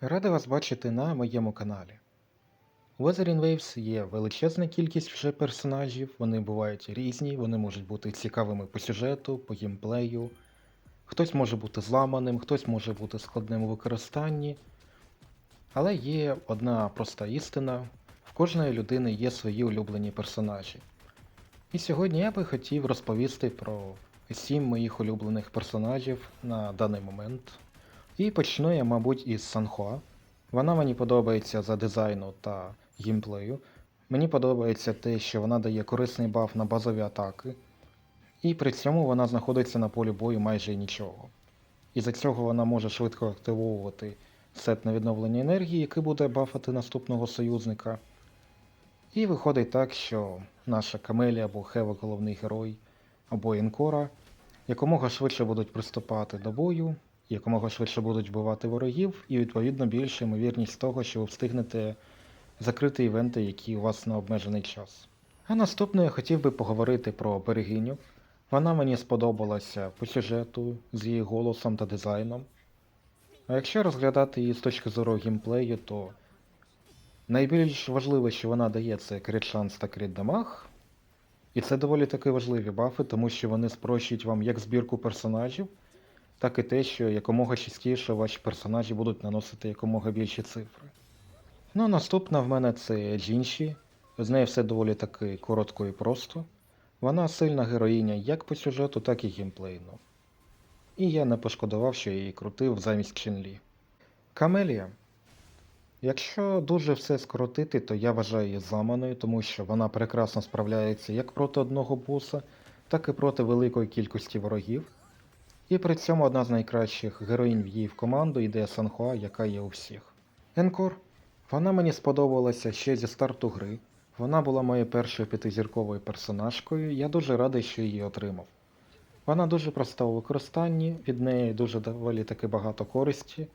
Радий вас бачити на моєму каналі. У Wuthering Waves є величезна кількість вже персонажів, вони бувають різні, вони можуть бути цікавими по сюжету, по геймплею. Хтось може бути зламаним, хтось може бути складним у використанні. Але є одна проста істина: в кожної людини є свої улюблені персонажі. І сьогодні я би хотів розповісти про сім моїх улюблених персонажів на даний момент. І почну я, мабуть, із Санхуа. Вона мені подобається за дизайну та геймплею. Мені подобається те, що вона дає корисний баф на базові атаки, і при цьому вона знаходиться на полі бою майже нічого. І за цього вона може швидко активовувати сет на відновлення енергії, який буде бафати наступного союзника. І виходить так, що наша Камелія або Хева головний герой, або Інкора якомога швидше будуть приступати до бою, якомога швидше будуть вбивати ворогів, і відповідно більша ймовірність того, що ви встигнете закрити івенти, які у вас на обмежений час. А наступно я хотів би поговорити про берегиню. Вона мені сподобалася по сюжету, з її голосом та дизайном. А якщо розглядати її з точки зору геймплею, то найбільш важливе, що вона дає, це крит шанс та крит дамаг. І це доволі таки важливі бафи, тому що вони спрощують вам як збірку персонажів, так і те, що якомога частіше ваші персонажі будуть наносити якомога більші цифри. Ну, а наступна в мене це Джінші. З нею все доволі таки коротко і просто. Вона сильна героїня як по сюжету, так і геймплейно. І я не пошкодував, що її крутив замість Ченлі. Камелія. Якщо дуже все скоротити, то я вважаю її зламаною, тому що вона прекрасно справляється як проти одного боса, так і проти великої кількості ворогів. І при цьому одна з найкращих героїнь в її в команду йде Санхуа, яка є у всіх. Енкор. Вона мені сподобалася ще зі старту гри. Вона була моєю першою п'ятизірковою персонажкою, я дуже радий, що її отримав. Вона дуже проста у використанні, від неї дуже доволі таки багато користі.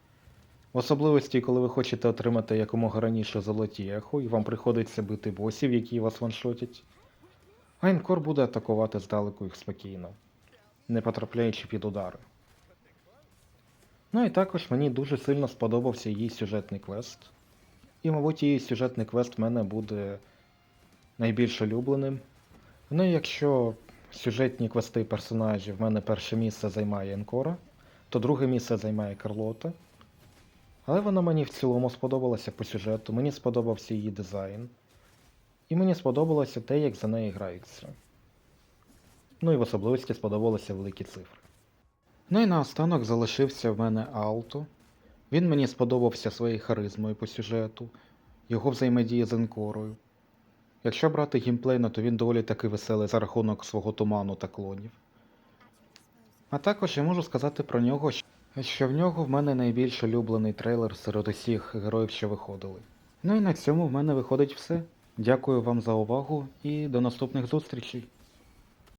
В особливості, коли ви хочете отримати якомога раніше золоті ехо, і вам приходиться бити босів, які вас ваншотять. А Айнкор буде атакувати здалеку їх спокійно, не потрапляючи під удари. Ну і також мені дуже сильно сподобався її сюжетний квест. І, мабуть, її сюжетний квест в мене буде найбільш улюбленим. Ну і якщо сюжетні квести персонажів в мене перше місце займає Енкора, то друге місце займає Карлота. Але вона мені в цілому сподобалася по сюжету, мені сподобався її дизайн. І мені сподобалося те, як за нею граються. Ну і в особливості сподобалися великі цифри. Ну і наостанок залишився в мене Алто. Він мені сподобався своєю харизмою по сюжету, його взаємодія з Енкорою. Якщо брати геймплейно, то він доволі таки веселий за рахунок свого туману та клонів. А також я можу сказати про нього, що в нього в мене найбільш улюблений трейлер серед усіх героїв, що виходили. Ну і на цьому в мене виходить все. Дякую вам за увагу і до наступних зустрічей.